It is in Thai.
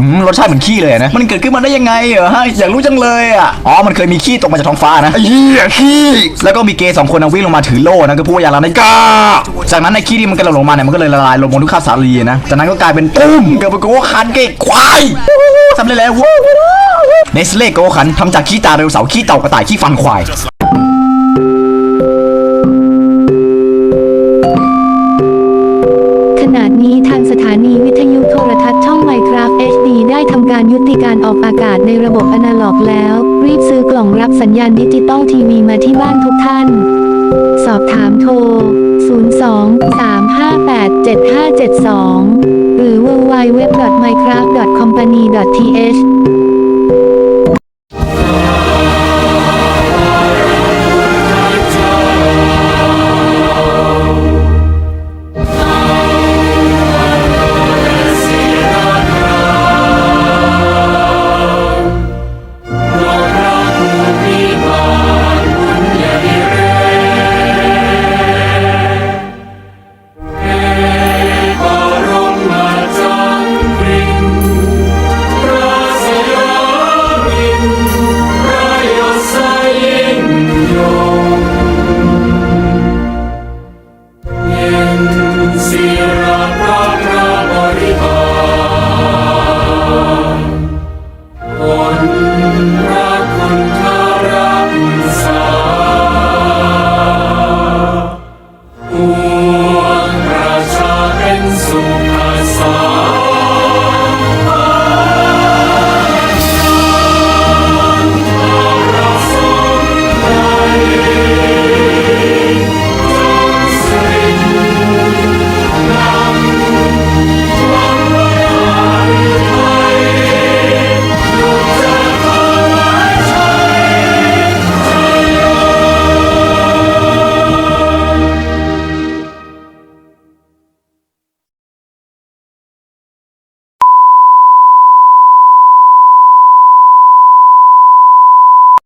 อืมรสชาติเหมือนขี้เลยนะ มันเกิดขึ้นมาได้ยังไงเหรอฮะอยากรู้จังเลยอะอ๋อมันเคยมีขี้ตกมาจากท้องฟ้านะไอ้เหี้ยขี้แล้วก็มีเกย์สองคนนะวิ่งลงมาถือโล่นะก็พูดว่าอย่าละนาฬิกาจากนั้นในขี้ที่มันกระโดดลงมาเนี่ยมันก็เลยละลายลงบนทุกข้าวสาลีนะจากนั้นก็กลายเป็นตุ้มเกิดเป็นโกโก้คันเกย์ควายทำได้แล้วเนสเล่โกโก้คันทำจากขี้ตาเร็วเสาร์ขี้เต่ากระต่ายขี้ฟันควายขณะนี้ทางสถานีวิ การยุติการออกอากาศในระบบอนาล็อกแล้ว รีบซื้อกล่องรับสัญญาณดิจิตอลทีวีมาที่บ้านทุกท่าน สอบถามโทร 02-358-7572 หรือ www.minecraft.company.th รักคนทารัก